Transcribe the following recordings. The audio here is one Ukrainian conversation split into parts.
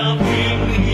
I'll bring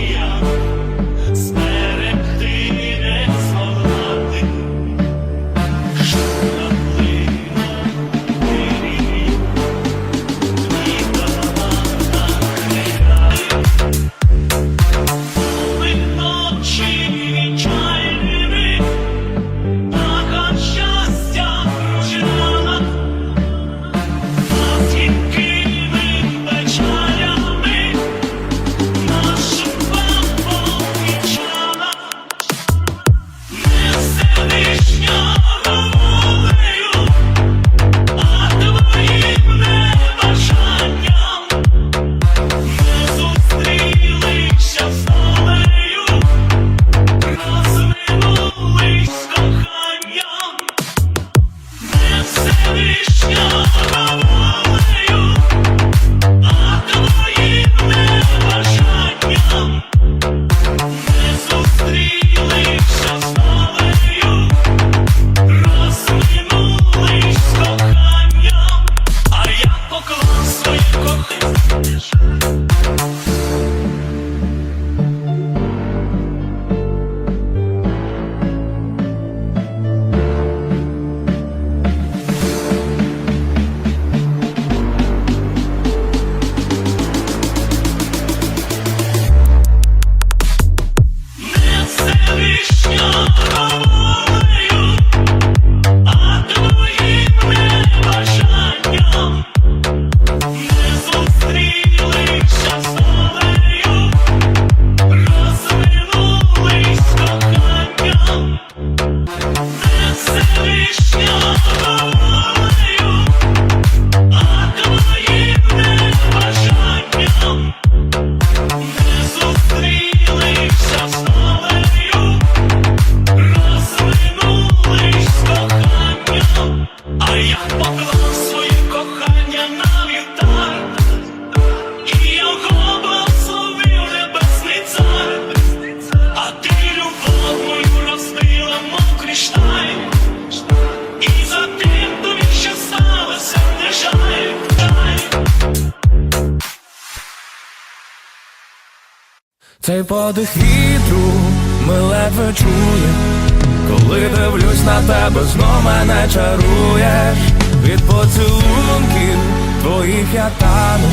від поцілунків твоїх я тану,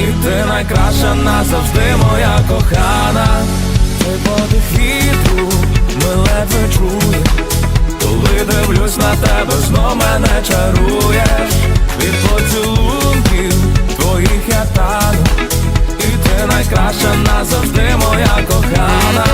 і ти найкраща назавжди моя кохана. Цей подих вітру ми ледве чуєм, коли дивлюсь на тебе, знов мене чаруєш від поцілунків твоїх я тану. І ти найкраща назавжди моя кохана.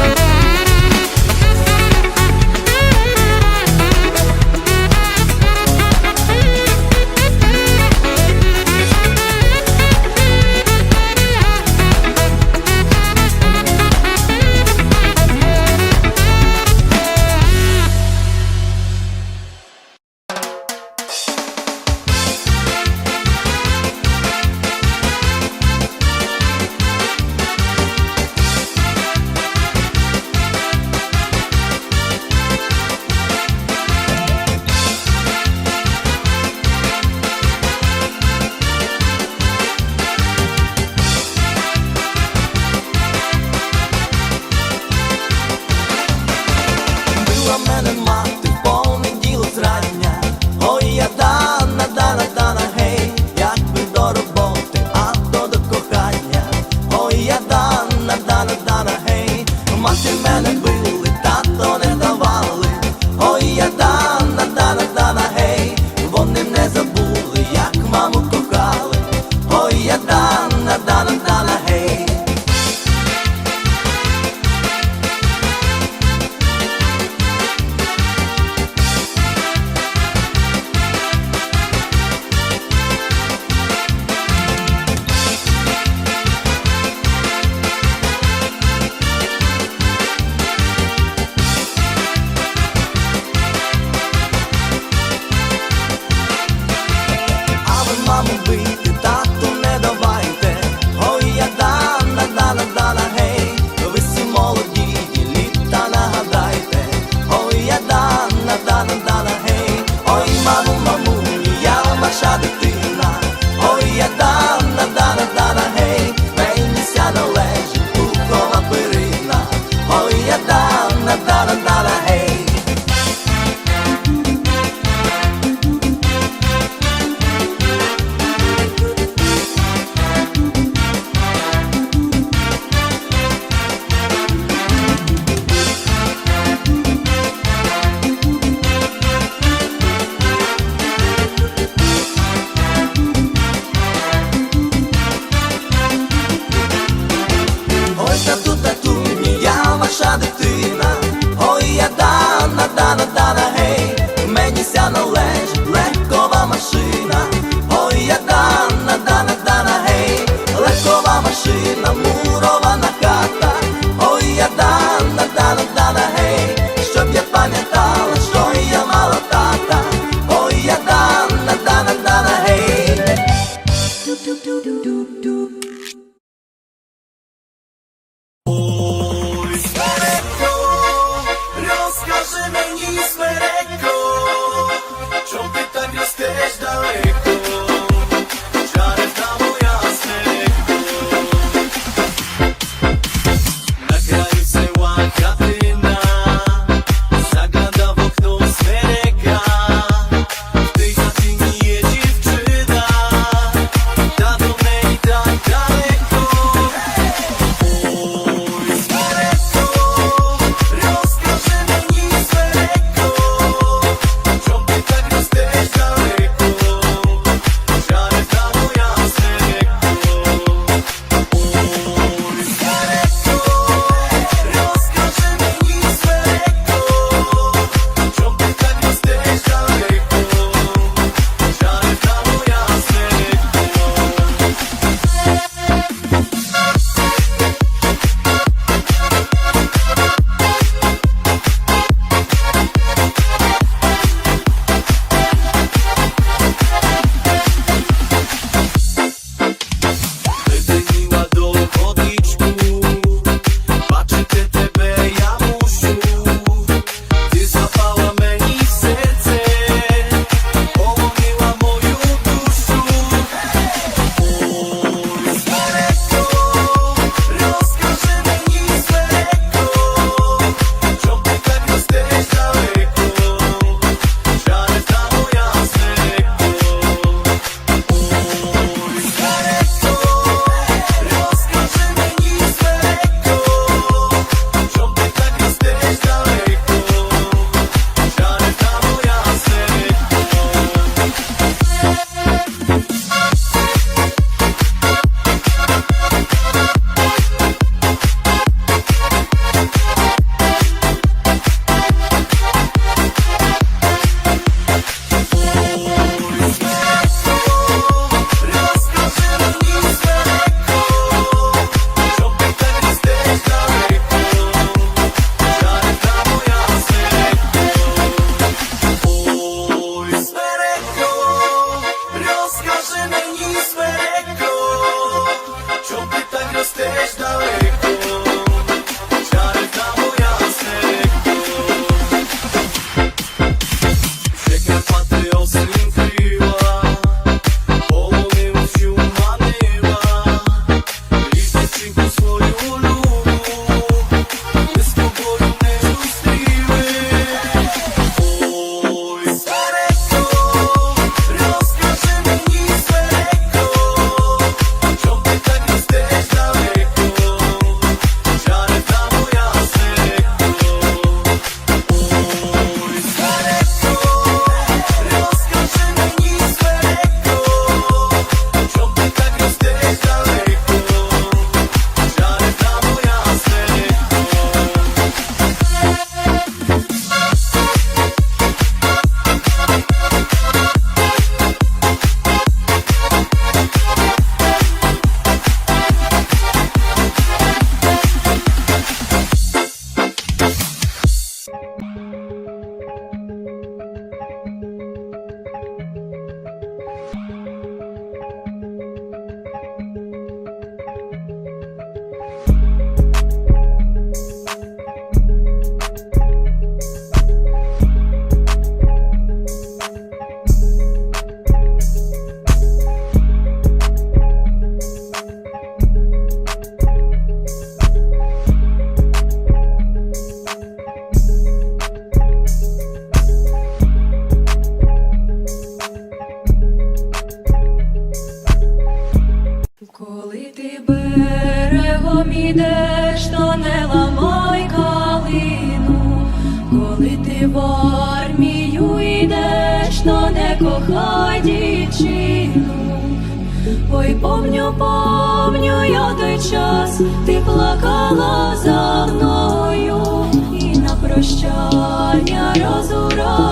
Mañana rosuró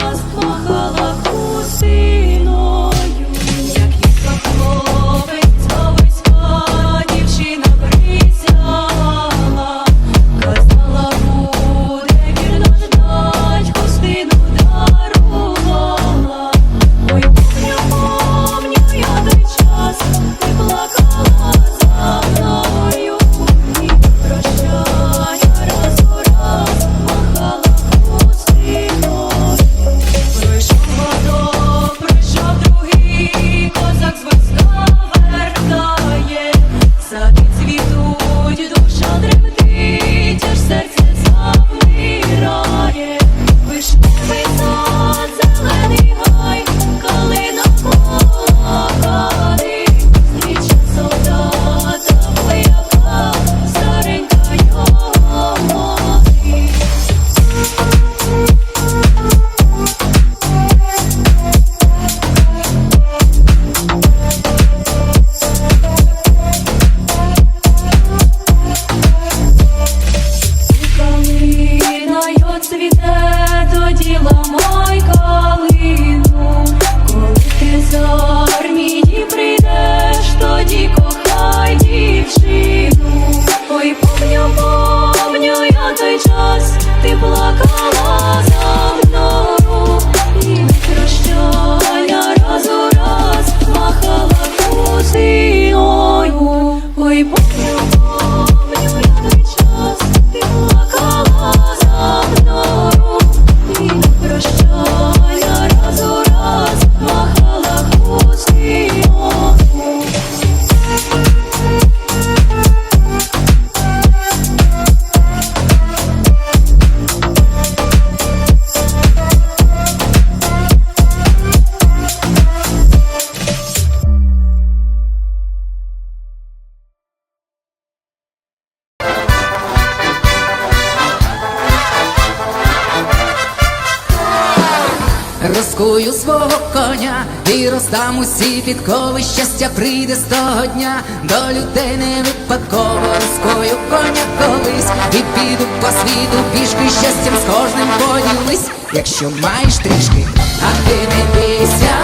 підкови щастя прийде з того дня, до людей не випадково розкою коня колись, і піду по світу пішки щастям з кожним поділись, якщо маєш трішки, а ти не бійся.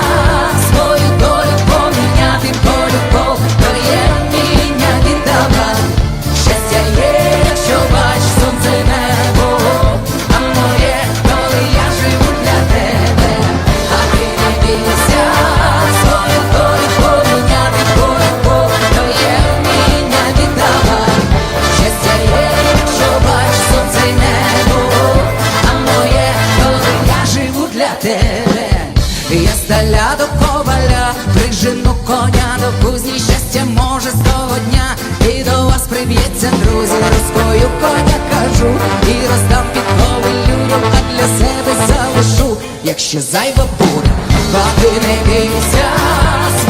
як ще зайва буря, Води не бійся.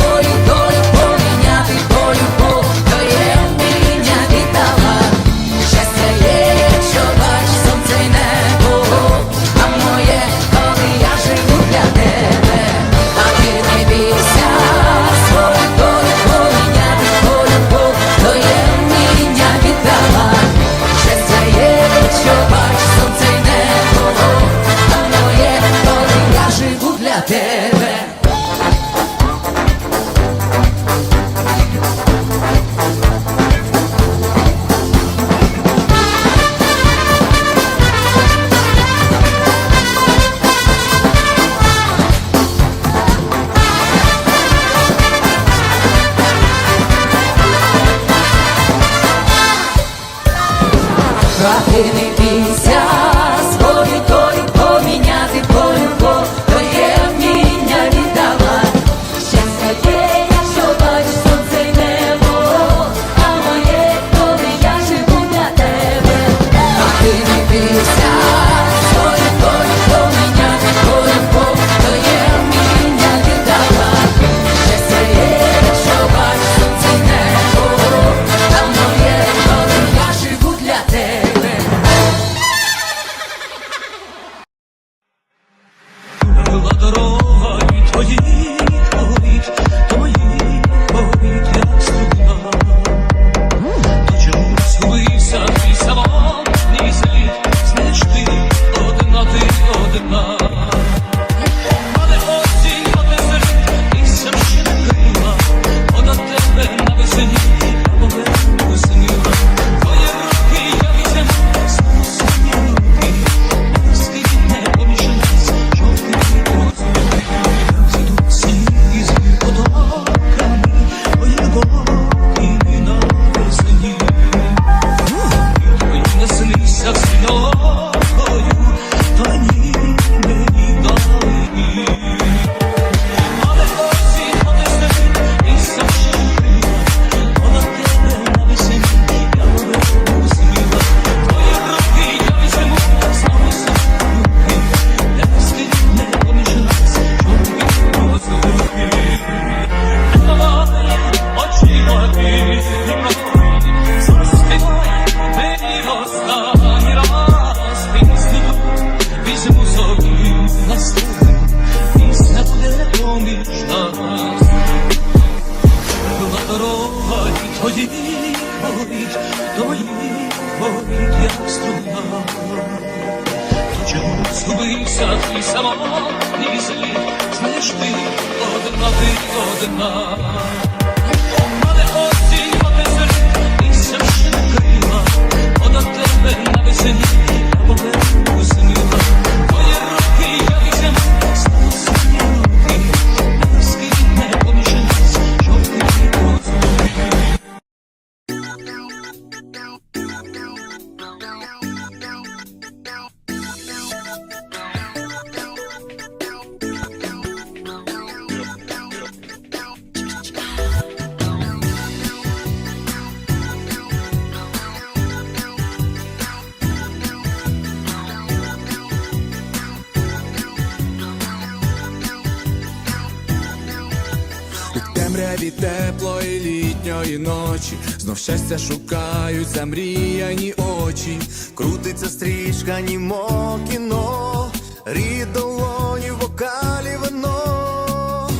дивляться, шукають замріяні очі, крутиться стрічка, німо кіно, рідолоні в вокалі вино.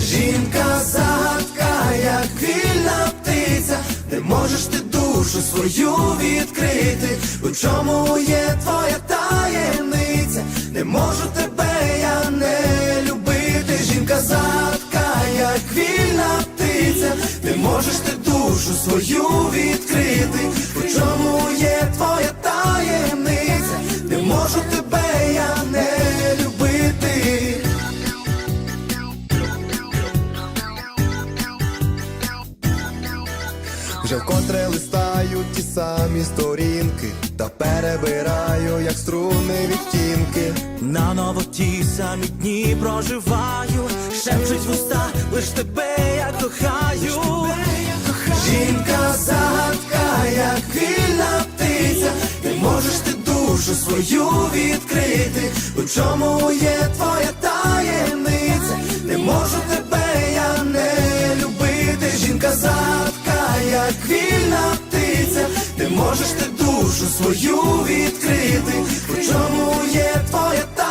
Жінка загадка, як вільна птиця, не можеш ти душу свою відкрити. У чому є твоя таємниця? Не можу тебе, я не любити. Жінка загадка, як вільна птиця, не можеш ти душу свою відкрити, у чому є твоя таємниця, не можу тебе я не любити. Вже вкотре листають ті самі сторінки, та перебираю, як струни відтінки. На новоті самі дні проживаю, шепчуть вуста, лиш тебе я кохаю. Жінка загадка, як вільна птиця, не можеш ти душу свою відкрити, у чому є твоя таємниця, не можу тебе я не любити, жінка загадка, як вільна птиця, ти можеш ти душу свою відкрити, у чому є твоя таємниця.